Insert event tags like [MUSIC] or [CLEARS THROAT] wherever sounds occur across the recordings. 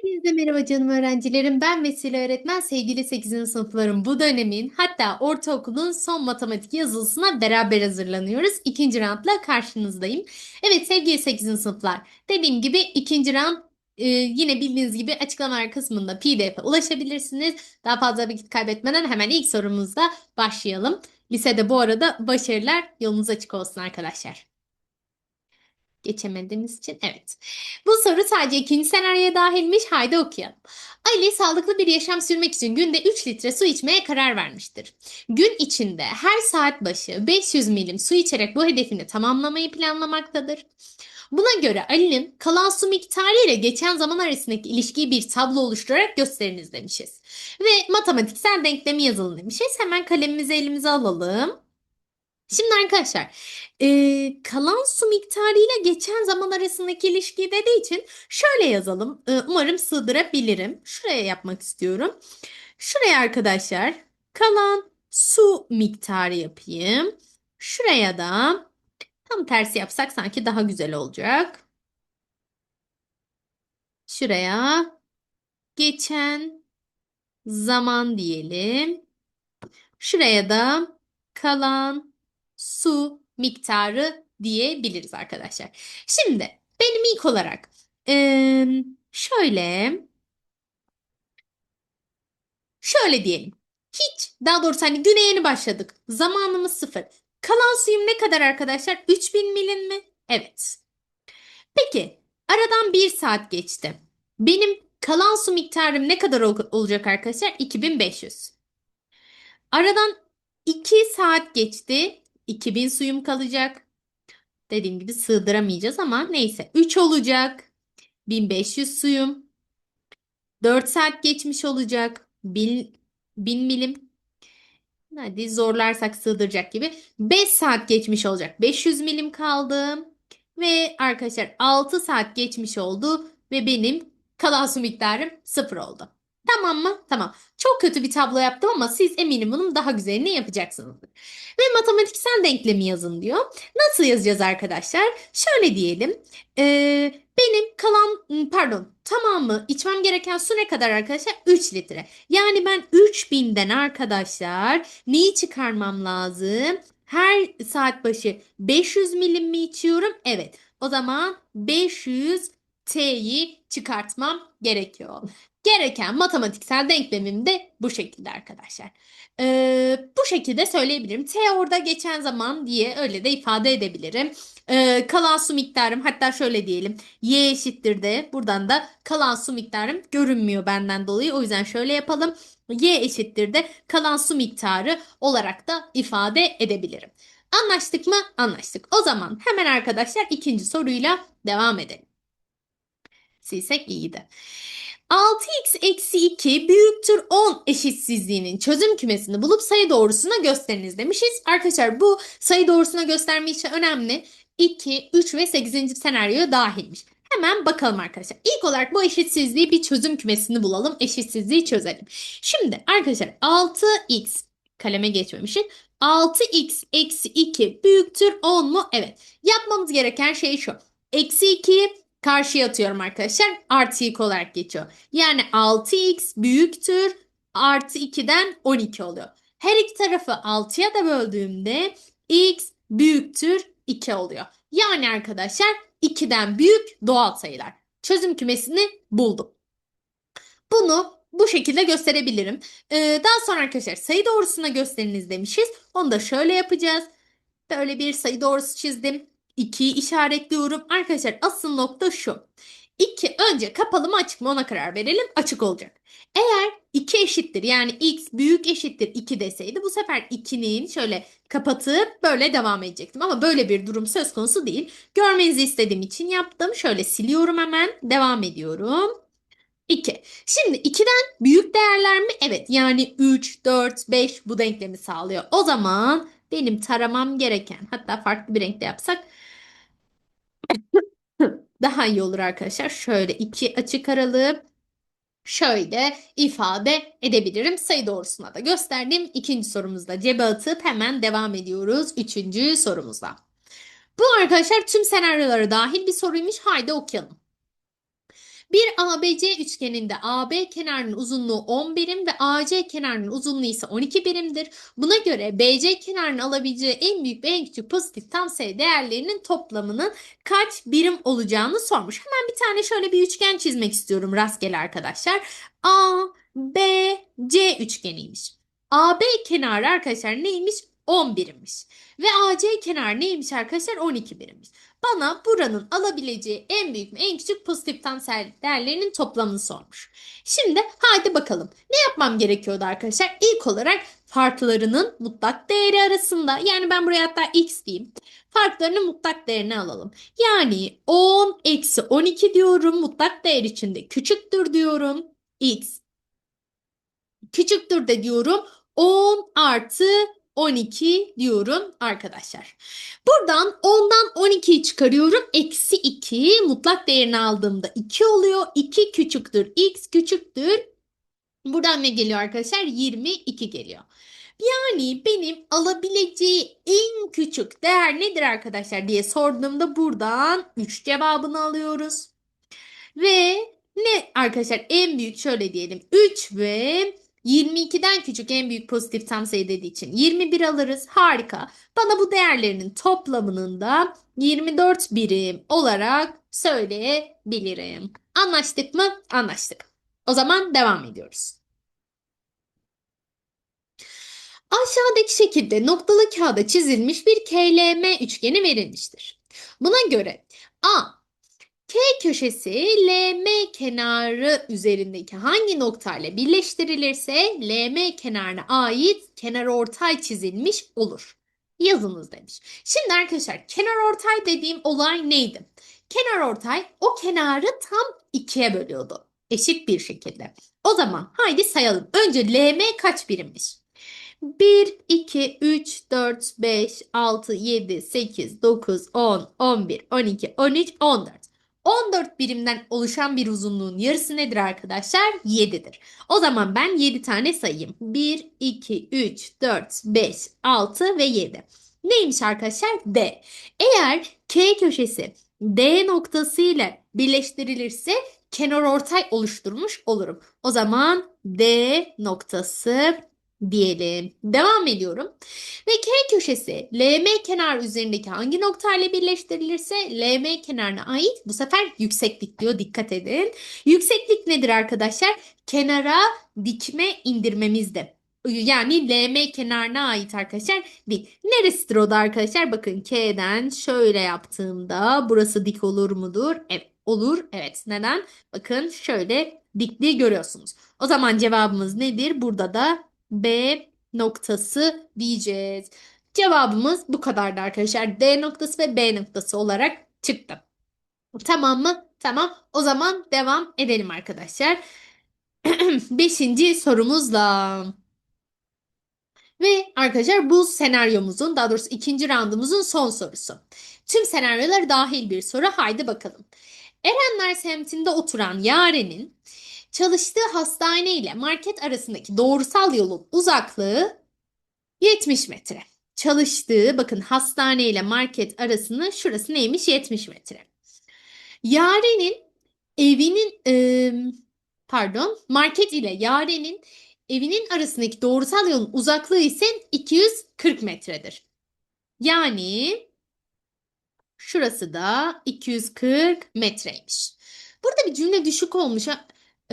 Hepinize merhaba canım öğrencilerim. Ben Vesile Öğretmen. Sevgili 8. sınıfların bu dönemin hatta ortaokulun son matematik yazılısına beraber hazırlanıyoruz. İkinci roundla karşınızdayım. Evet sevgili 8. sınıflar. Dediğim gibi ikinci round e, yine bildiğiniz gibi açıklamalar kısmında PDF'e ulaşabilirsiniz. Daha fazla vakit kaybetmeden hemen ilk sorumuzla başlayalım. Lisede bu arada başarılar yolunuz açık olsun arkadaşlar. Geçemediğimiz için evet. Bu soru sadece ikinci senaryoya dahilmiş. Haydi okuyalım. Ali sağlıklı bir yaşam sürmek için günde 3 litre su içmeye karar vermiştir. Gün içinde her saat başı 500 milim su içerek bu hedefini tamamlamayı planlamaktadır. Buna göre Ali'nin kalan su miktarı ile geçen zaman arasındaki ilişkiyi bir tablo oluşturarak gösteriniz demişiz. Ve matematiksel denklemi yazılın demişiz. Hemen kalemimizi elimize alalım. Şimdi arkadaşlar e, kalan su miktarı ile geçen zaman arasındaki ilişki dediği için şöyle yazalım. E, umarım sığdırabilirim. Şuraya yapmak istiyorum. Şuraya arkadaşlar kalan su miktarı yapayım. Şuraya da tam tersi yapsak sanki daha güzel olacak. Şuraya geçen zaman diyelim. Şuraya da kalan su miktarı diyebiliriz arkadaşlar. Şimdi benim ilk olarak şöyle şöyle diyelim. Hiç daha doğrusu hani güne yeni başladık. Zamanımız sıfır. Kalan suyum ne kadar arkadaşlar? 3000 milin mi? Evet. Peki aradan bir saat geçti. Benim kalan su miktarım ne kadar ol- olacak arkadaşlar? 2500. Aradan 2 saat geçti. 2000 suyum kalacak. Dediğim gibi sığdıramayacağız ama neyse. 3 olacak. 1500 suyum. 4 saat geçmiş olacak. 1000, 1000 milim. Hadi zorlarsak sığdıracak gibi. 5 saat geçmiş olacak. 500 milim kaldı. Ve arkadaşlar 6 saat geçmiş oldu. Ve benim kalan su miktarım 0 oldu. Tamam mı? Tamam. Çok kötü bir tablo yaptım ama siz eminim bunun daha güzelini yapacaksınızdır. Ve matematiksel denklemi yazın diyor. Nasıl yazacağız arkadaşlar? Şöyle diyelim. Ee, benim kalan pardon tamamı içmem gereken su ne kadar arkadaşlar? 3 litre. Yani ben 3000'den arkadaşlar neyi çıkarmam lazım? Her saat başı 500 milim mi içiyorum? Evet. O zaman 500 T'yi çıkartmam gerekiyor. Gereken matematiksel denklemim de bu şekilde arkadaşlar. Ee, bu şekilde söyleyebilirim. T orada geçen zaman diye öyle de ifade edebilirim. Ee, kalan su miktarım hatta şöyle diyelim. Y eşittir de buradan da kalan su miktarım görünmüyor benden dolayı. O yüzden şöyle yapalım. Y eşittir de kalan su miktarı olarak da ifade edebilirim. Anlaştık mı? Anlaştık. O zaman hemen arkadaşlar ikinci soruyla devam edelim. Silsek iyiydi. 6x eksi 2 büyüktür 10 eşitsizliğinin çözüm kümesini bulup sayı doğrusuna gösteriniz demişiz. Arkadaşlar bu sayı doğrusuna gösterme işi önemli. 2, 3 ve 8. senaryoya dahilmiş. Hemen bakalım arkadaşlar. İlk olarak bu eşitsizliği bir çözüm kümesini bulalım. Eşitsizliği çözelim. Şimdi arkadaşlar 6x kaleme geçmemişim. 6x eksi 2 büyüktür 10 mu? Evet. Yapmamız gereken şey şu. Eksi 2'yi karşıya atıyorum arkadaşlar. Artı 2 olarak geçiyor. Yani 6x büyüktür. Artı 2'den 12 oluyor. Her iki tarafı 6'ya da böldüğümde x büyüktür 2 oluyor. Yani arkadaşlar 2'den büyük doğal sayılar. Çözüm kümesini buldum. Bunu bu şekilde gösterebilirim. Ee, daha sonra arkadaşlar sayı doğrusuna gösteriniz demişiz. Onu da şöyle yapacağız. Böyle bir sayı doğrusu çizdim. 2'yi işaretliyorum. Arkadaşlar asıl nokta şu. 2 önce kapalı mı açık mı ona karar verelim. Açık olacak. Eğer 2 eşittir yani x büyük eşittir 2 deseydi bu sefer 2'nin şöyle kapatıp böyle devam edecektim. Ama böyle bir durum söz konusu değil. Görmenizi istediğim için yaptım. Şöyle siliyorum hemen. Devam ediyorum. 2. Şimdi 2'den büyük değerler mi? Evet. Yani 3, 4, 5 bu denklemi sağlıyor. O zaman benim taramam gereken hatta farklı bir renkte yapsak daha iyi olur arkadaşlar. Şöyle iki açık aralığı şöyle ifade edebilirim. Sayı doğrusuna da gösterdim. İkinci sorumuzda cebe atıp hemen devam ediyoruz. Üçüncü sorumuzda. Bu arkadaşlar tüm senaryolara dahil bir soruymuş. Haydi okuyalım. Bir ABC üçgeninde AB kenarının uzunluğu 10 birim ve AC kenarının uzunluğu ise 12 birimdir. Buna göre BC kenarının alabileceği en büyük ve en küçük pozitif tam sayı değerlerinin toplamının kaç birim olacağını sormuş. Hemen bir tane şöyle bir üçgen çizmek istiyorum rastgele arkadaşlar. A, B, C üçgeniymiş. AB kenarı arkadaşlar neymiş? 10 birimmiş. Ve AC kenarı neymiş arkadaşlar? 12 birimmiş. Bana buranın alabileceği en büyük ve en küçük pozitif tam değerlerinin toplamını sormuş. Şimdi haydi bakalım. Ne yapmam gerekiyordu arkadaşlar? İlk olarak farklarının mutlak değeri arasında yani ben buraya hatta x diyeyim. Farklarının mutlak değerini alalım. Yani 10 eksi 12 diyorum. Mutlak değer içinde küçüktür diyorum. x küçüktür de diyorum. 10 artı 12 diyorum arkadaşlar. Buradan 10'dan 12'yi çıkarıyorum. Eksi 2 mutlak değerini aldığımda 2 oluyor. 2 küçüktür. X küçüktür. Buradan ne geliyor arkadaşlar? 22 geliyor. Yani benim alabileceği en küçük değer nedir arkadaşlar diye sorduğumda buradan 3 cevabını alıyoruz. Ve ne arkadaşlar en büyük şöyle diyelim 3 ve 22'den küçük en büyük pozitif tam sayı dediği için 21 alırız. Harika. Bana bu değerlerinin toplamının da 24 birim olarak söyleyebilirim. Anlaştık mı? Anlaştık. O zaman devam ediyoruz. Aşağıdaki şekilde noktalı kağıda çizilmiş bir KLM üçgeni verilmiştir. Buna göre A K köşesi LM kenarı üzerindeki hangi noktayla birleştirilirse LM kenarına ait kenarortay çizilmiş olur. Yazınız demiş. Şimdi arkadaşlar kenarortay dediğim olay neydi? Kenarortay o kenarı tam ikiye bölüyordu. Eşit bir şekilde. O zaman haydi sayalım. Önce LM kaç birimmiş? 1, 2, 3, 4, 5, 6, 7, 8, 9, 10, 11, 12, 13, 14. 14 birimden oluşan bir uzunluğun yarısı nedir arkadaşlar? 7'dir. O zaman ben 7 tane sayayım. 1, 2, 3, 4, 5, 6 ve 7. Neymiş arkadaşlar? D. Eğer K köşesi D noktası ile birleştirilirse kenarortay oluşturmuş olurum. O zaman D noktası diyelim. Devam ediyorum. Ve K köşesi LM kenar üzerindeki hangi noktayla birleştirilirse LM kenarına ait bu sefer yükseklik diyor. Dikkat edin. Yükseklik nedir arkadaşlar? Kenara dikme indirmemizde. Yani LM kenarına ait arkadaşlar dik. Neresidir o da arkadaşlar? Bakın K'den şöyle yaptığımda burası dik olur mudur? Evet olur. Evet. Neden? Bakın şöyle dikliği görüyorsunuz. O zaman cevabımız nedir? Burada da B noktası diyeceğiz. Cevabımız bu kadardı arkadaşlar. D noktası ve B noktası olarak çıktı. Tamam mı? Tamam. O zaman devam edelim arkadaşlar. [CLEARS THROAT] Beşinci sorumuzla. Ve arkadaşlar bu senaryomuzun daha doğrusu ikinci roundumuzun son sorusu. Tüm senaryolar dahil bir soru. Haydi bakalım. Erenler semtinde oturan Yaren'in çalıştığı hastane ile market arasındaki doğrusal yolun uzaklığı 70 metre. Çalıştığı bakın hastane ile market arasında şurası neymiş 70 metre. Yaren'in evinin e, pardon market ile Yaren'in evinin arasındaki doğrusal yolun uzaklığı ise 240 metredir. Yani şurası da 240 metreymiş. Burada bir cümle düşük olmuş.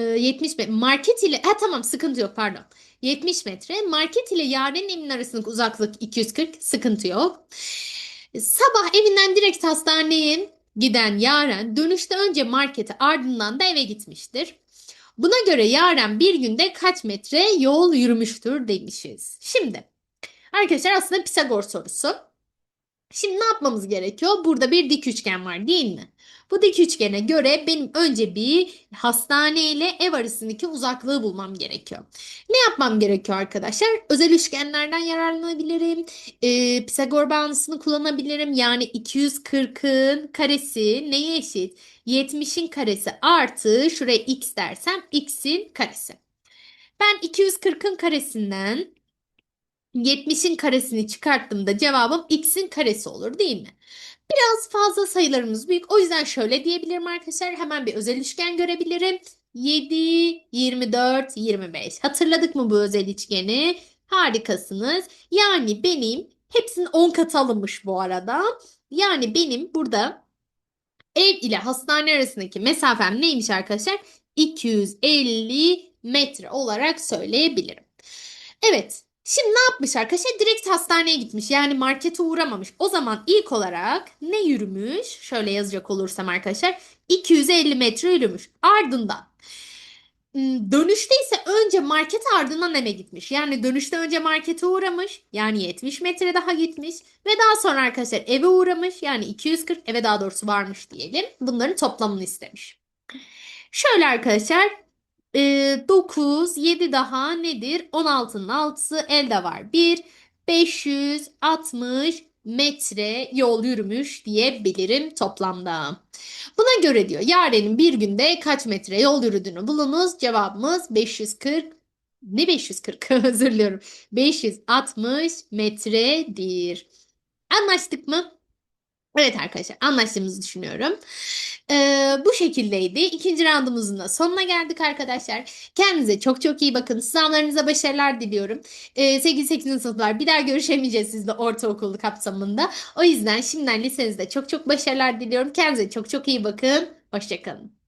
70 metre. Market ile ha tamam sıkıntı yok pardon. 70 metre. Market ile Yaren'in evinin arasındaki uzaklık 240 sıkıntı yok. Sabah evinden direkt hastaneye giden Yaren dönüşte önce markete ardından da eve gitmiştir. Buna göre Yaren bir günde kaç metre yol yürümüştür demişiz. Şimdi arkadaşlar aslında Pisagor sorusu. Şimdi ne yapmamız gerekiyor? Burada bir dik üçgen var değil mi? Bu dik üçgene göre benim önce bir hastane ile ev arasındaki uzaklığı bulmam gerekiyor. Ne yapmam gerekiyor arkadaşlar? Özel üçgenlerden yararlanabilirim. Ee, Pisagor bağıntısını kullanabilirim. Yani 240'ın karesi neye eşit? 70'in karesi artı şuraya x dersem x'in karesi. Ben 240'ın karesinden 70'in karesini çıkarttığımda cevabım x'in karesi olur değil mi? Biraz fazla sayılarımız büyük. O yüzden şöyle diyebilirim arkadaşlar. Hemen bir özel üçgen görebilirim. 7, 24, 25. Hatırladık mı bu özel üçgeni? Harikasınız. Yani benim hepsinin 10 katı alınmış bu arada. Yani benim burada ev ile hastane arasındaki mesafem neymiş arkadaşlar? 250 metre olarak söyleyebilirim. Evet. Şimdi ne yapmış arkadaşlar? Direkt hastaneye gitmiş. Yani markete uğramamış. O zaman ilk olarak ne yürümüş? Şöyle yazacak olursam arkadaşlar. 250 metre yürümüş. Ardından dönüşte ise önce market ardından eve gitmiş. Yani dönüşte önce markete uğramış. Yani 70 metre daha gitmiş. Ve daha sonra arkadaşlar eve uğramış. Yani 240 eve daha doğrusu varmış diyelim. Bunların toplamını istemiş. Şöyle arkadaşlar e, 9, 7 daha nedir? 16'nın 6'sı elde var. 1, 560 metre yol yürümüş diyebilirim toplamda. Buna göre diyor Yaren'in bir günde kaç metre yol yürüdüğünü bulunuz. Cevabımız 540 ne 540 [LAUGHS] özür diliyorum. 560 metredir. Anlaştık mı? Evet arkadaşlar anlaştığımızı düşünüyorum. Ee, bu şekildeydi. İkinci roundumuzun da sonuna geldik arkadaşlar. Kendinize çok çok iyi bakın. Sınavlarınıza başarılar diliyorum. Ee, sevgili 8. sınıflar bir daha görüşemeyeceğiz sizle ortaokul kapsamında. O yüzden şimdiden lisenizde çok çok başarılar diliyorum. Kendinize çok çok iyi bakın. Hoşçakalın.